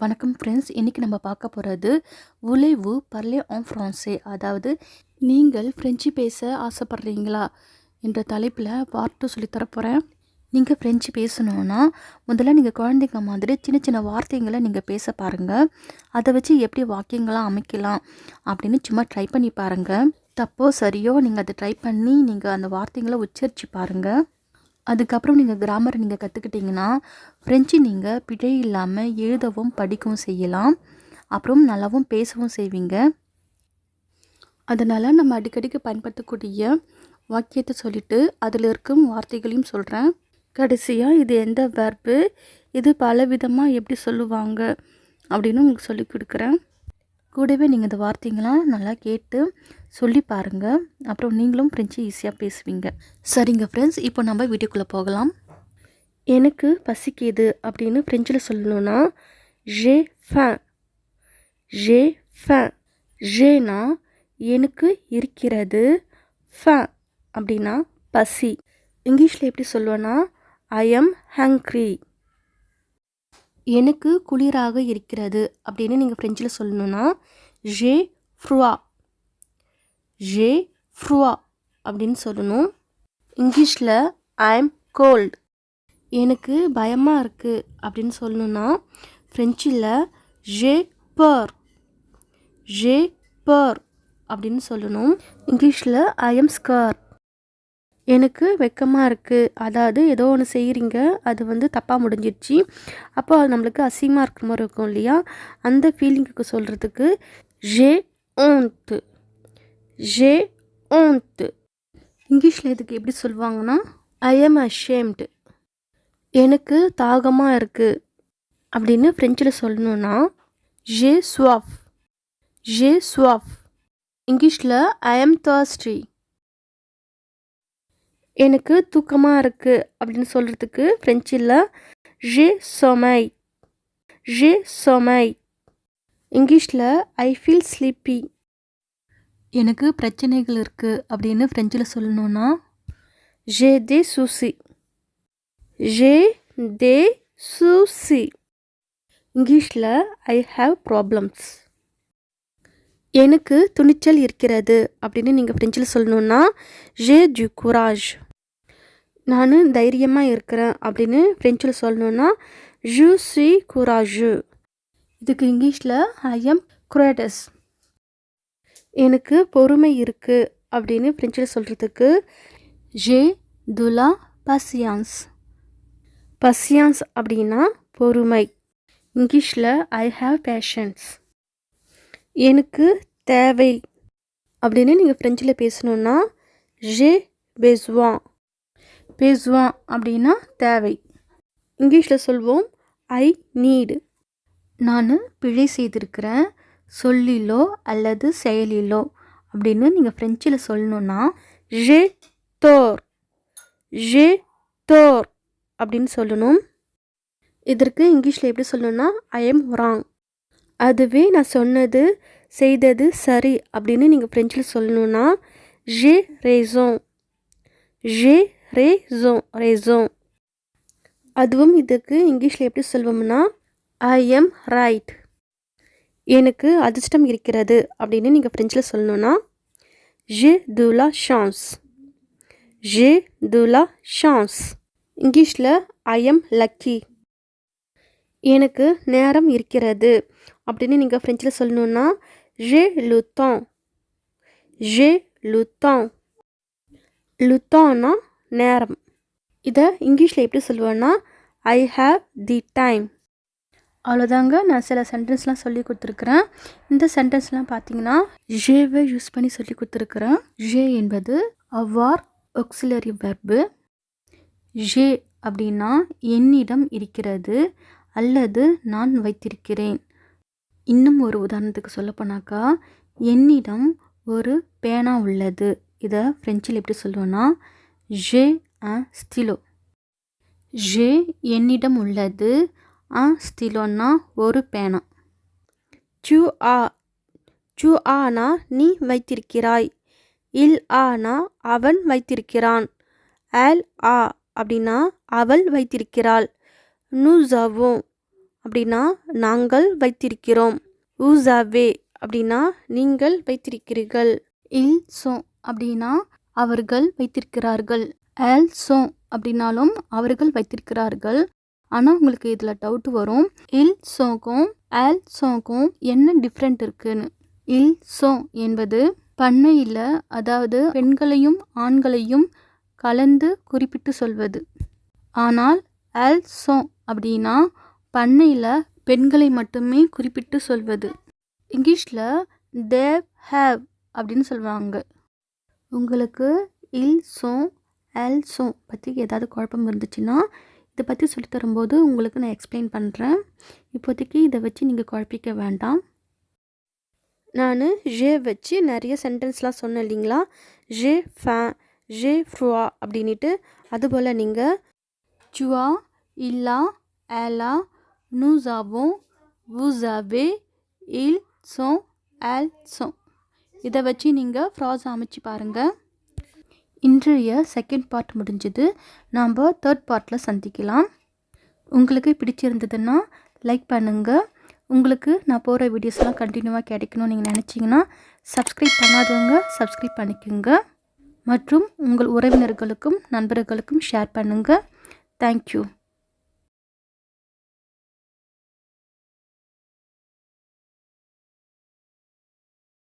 வணக்கம் ஃப்ரெண்ட்ஸ் இன்றைக்கி நம்ம பார்க்க போகிறது உழைவு பர்லே ஆன் ஃப்ரான்ஸே அதாவது நீங்கள் ஃப்ரெஞ்சு பேச ஆசைப்பட்றீங்களா என்ற தலைப்பில் வார்த்தை சொல்லித் போகிறேன் நீங்கள் ஃப்ரெஞ்சு பேசணுன்னா முதல்ல நீங்கள் குழந்தைங்க மாதிரி சின்ன சின்ன வார்த்தைங்களை நீங்கள் பேச பாருங்கள் அதை வச்சு எப்படி வாக்கியங்களாக அமைக்கலாம் அப்படின்னு சும்மா ட்ரை பண்ணி பாருங்கள் தப்போ சரியோ நீங்கள் அதை ட்ரை பண்ணி நீங்கள் அந்த வார்த்தைங்களை உச்சரித்து பாருங்கள் அதுக்கப்புறம் நீங்கள் கிராமரை நீங்கள் கற்றுக்கிட்டிங்கன்னா ஃப்ரெஞ்சு நீங்கள் பிழை இல்லாமல் எழுதவும் படிக்கவும் செய்யலாம். அப்புறம் நல்லாவும் பேசவும் செய்வீங்க. அதனால் நம்ம அடிக்கடிக்கு பயன்படுத்தக்கூடிய வாக்கியத்தை சொல்லிவிட்டு அதில் இருக்கும் வார்த்தைகளையும் சொல்கிறேன் கடைசியாக இது எந்த வேர்பு இது பல விதமாக எப்படி சொல்லுவாங்க? அப்படின்னு உங்களுக்கு சொல்லி கொடுக்குறேன். கூடவே நீங்கள் இந்த வார்த்தைங்களாம் நல்லா கேட்டு சொல்லி பாருங்கள் அப்புறம் நீங்களும் ஃப்ரெஞ்சு ஈஸியாக பேசுவீங்க. சரிங்க ஃப்ரெண்ட்ஸ் இப்போ நம்ம வீட்டுக்குள்ளே போகலாம். எனக்கு பசிக்குது அப்படின்னு ஃப்ரெஞ்சில் சொல்லணும்னா ஜே ஃபேன் ஜே ஃபேன் ஜேனா எனக்கு இருக்கிறது ஃபேன் அப்படின்னா பசி. இங்கிலீஷில் எப்படி சொல்லுவேன்னா ஐ எம் ஹங்க்ரி எனக்கு குளிராக இருக்கிறது அப்படின்னு நீங்கள் ஃப்ரெஞ்சில் சொல்லணும்னா ஜே ஃப்ருவா ஜே ஃப்ருவா அப்படின்னு சொல்லணும். இங்கிலீஷில் ஐ எம் கோல்டு எனக்கு பயமாக இருக்குது அப்படின்னு சொல்லணும்னா ஃப்ரெஞ்சில் ஜே பர் ஜே பர் அப்படின்னு சொல்லணும். இங்கிலீஷில் ஐ எம் ஸ்கர் எனக்கு வெக்கமாக இருக்குது அதாவது ஏதோ ஒன்று செய்கிறீங்க அது வந்து தப்பாக முடிஞ்சிடுச்சு அப்போ அது நம்மளுக்கு அசிங்கமாக இருக்கிற மாதிரி இருக்கும் இல்லையா? அந்த ஃபீலிங்குக்கு சொல்கிறதுக்கு ஜே ஓன்த்து ஜே ஓன்த்து இங்கிலீஷில் இதுக்கு எப்படி சொல்லுவாங்கன்னா ஐ எம் அஷேம்டு எனக்கு தாகமாக இருக்குது அப்படின்னு ஃப்ரெஞ்சில் சொல்லணுன்னா ஜே ஸ்வாஃப் ஜே ஸ்வாஃப் இங்கிலீஷில் ஐ எம் தர்ஸ்ட்ரி எனக்கு தூக்கமாக இருக்குது அப்படின்னு சொல்கிறதுக்கு ஃப்ரெஞ்சில் ஜே சொமை ஜே சொமை இங்கிலீஷில் ஐ ஃபீல் ஸ்லீப்பி எனக்கு பிரச்சனைகள் இருக்குது அப்படின்னு ஃப்ரெஞ்சில் சொல்லணுன்னா ஜே தே சூசி ஜே தே சூசி இங்கிலீஷில் ஐ ஹாவ் ப்ராப்ளம்ஸ் எனக்கு துணிச்சல் இருக்கிறது அப்படின்னு நீங்கள் ஃப்ரெஞ்சில் சொல்லணுன்னா ஜே ஜு குராஜ் நான் தைரியமாக இருக்கிறேன் அப்படின்னு ஃப்ரெஞ்சில் சொல்லணுன்னா ஜூ சி குராஜு இதுக்கு இங்கிலீஷில் ஐ எம் குரேடஸ் எனக்கு பொறுமை இருக்குது அப்படின்னு ஃப்ரெஞ்சில் சொல்கிறதுக்கு ஜே துலா பசியான்ஸ் பசியான்ஸ் அப்படின்னா பொறுமை. இங்கிலீஷில் ஐ ஹாவ் பேஷன்ஸ் எனக்கு தேவை அப்படின்னு நீங்கள் ஃப்ரெஞ்சில் பேசணுன்னா ஜே பெஸ்வான் பேசுவான் அப்படின்னா தேவை. இங்கிலீஷில் சொல்வோம் ஐ நீடு நான் பிழை செய்திருக்கிறேன் சொல்லிலோ அல்லது செயலிலோ அப்படின்னு நீங்கள் ஃப்ரெஞ்சில் சொல்லணுன்னா ஜே தோர் ஜே தோர் அப்படின்னு சொல்லணும். இதற்கு இங்கிலீஷில் எப்படி சொல்லணும்னா ஐ எம் ராங் அதுவே நான் சொன்னது செய்தது சரி அப்படின்னு நீங்கள் ஃப்ரெஞ்சில் சொல்லணுன்னா ஜே ரேசோன் ஜே ரேசோ ரேசோ அதுவும் இதுக்கு இங்கிலீஷில் எப்படி சொல்வோம்னா ஐ எம் ரைட் எனக்கு அதிர்ஷ்டம் இருக்கிறது அப்படின்னு நீங்கள் ஃப்ரெஞ்சில் சொல்லணுன்னா ஜே துலா ஷான்ஸ் ஜே துலா ஷான்ஸ் இங்கிலீஷில் ஐ எம் லக்கி எனக்கு நேரம் இருக்கிறது அப்படின்னு நீங்கள் ஃப்ரெஞ்சில் சொல்லணுன்னா ஜே லுத்தான் ஜே லுத்தான் லுத்தான்னா நேரம். இதை இங்கிலீஷில் எப்படி சொல்லுவேன்னா ஐ ஹாவ் தி டைம் அவ்வளோதாங்க நான் சில சென்டென்ஸ்லாம் சொல்லி கொடுத்துருக்குறேன். இந்த சென்டென்ஸ்லாம் பார்த்தீங்கன்னா ஜேவை யூஸ் பண்ணி சொல்லி கொடுத்துருக்குறேன். ஜே என்பது அவ்வார் ஒக்சிலரி வெர்பு ஜே அப்படின்னா என்னிடம் இருக்கிறது அல்லது நான் வைத்திருக்கிறேன். இன்னும் ஒரு உதாரணத்துக்கு சொல்லப்போனாக்கா என்னிடம் ஒரு பேனா உள்ளது. இதை ஃப்ரெஞ்சில் எப்படி சொல்லுவேன்னா ஜே அ ஸ்திலோ ஜே என்னிடம் உள்ளது. அ ஸ்திலோன்னா ஒரு பேனா. சு ஆ சு ஆனா நீ வைத்திருக்கிறாய். இல் ஆனா அவன் வைத்திருக்கிறான். அல் ஆ அப்படின்னா அவள் வைத்திருக்கிறாள். நூ அப்படின்னா நாங்கள் வைத்திருக்கிறோம். ஊசாவே அப்படின்னா நீங்கள் வைத்திருக்கிறீர்கள். இல் சோ அப்படின்னா அவர்கள் வைத்திருக்கிறார்கள். எல் சோ அப்படின்னாலும் அவர்கள் வைத்திருக்கிறார்கள். ஆனால் உங்களுக்கு இதில் டவுட் வரும். இல் சோக்கும் ஆல் சோக்கும் என்ன டிஃப்ரெண்ட் இருக்குன்னு? இல் சோ என்பது பண்ணையில் அதாவது பெண்களையும் ஆண்களையும் கலந்து குறிப்பிட்டு சொல்வது. ஆனால் எல் சோ அப்படின்னா பண்ணையில் பெண்களை மட்டுமே குறிப்பிட்டு சொல்வது. இங்கிலீஷில் தேவ் ஹேவ் அப்படின்னு சொல்லுவாங்க. உங்களுக்கு இல் சோ எல் சோ பற்றி ஏதாவது குழப்பம் இருந்துச்சுன்னா இதை பற்றி சொல்லித்தரும்போது உங்களுக்கு நான் எக்ஸ்பிளைன் பண்ணுறேன் இப்போதைக்கு இதை வச்சு நீங்கள் குழப்பிக்க வேண்டாம். நான் ஜே வச்சு நிறைய சென்டென்ஸ்லாம் சொன்னேன் இல்லைங்களா? ஜே ஃபே ஜே ஃப்ரூவா அப்படின்ட்டு அதுபோல் நீங்கள் ஜுவா இல்லா ஏலா நூசாவும் வூசாவே இல் சோ எல் சோ இதை வச்சு நீங்கள் ஃப்ராஸ் அமைச்சு பாருங்கள் இன்றைய செகண்ட் பார்ட் முடிஞ்சது. நாம் தேர்ட் பார்ட்டில் சந்திக்கலாம். உங்களுக்கு பிடிச்சிருந்ததுன்னா லைக் பண்ணுங்கள் உங்களுக்கு நான் போகிற வீடியோஸ்லாம் கண்டினியூவாக கிடைக்கணும்னு நீங்கள் நினச்சிங்கன்னா சப்ஸ்கிரைப் பண்ணாதவங்க சப்ஸ்கிரைப் பண்ணிக்கோங்க. மற்றும் உங்கள் உறவினர்களுக்கும் நண்பர்களுக்கும் ஷேர் பண்ணுங்கள் தேங்க்யூ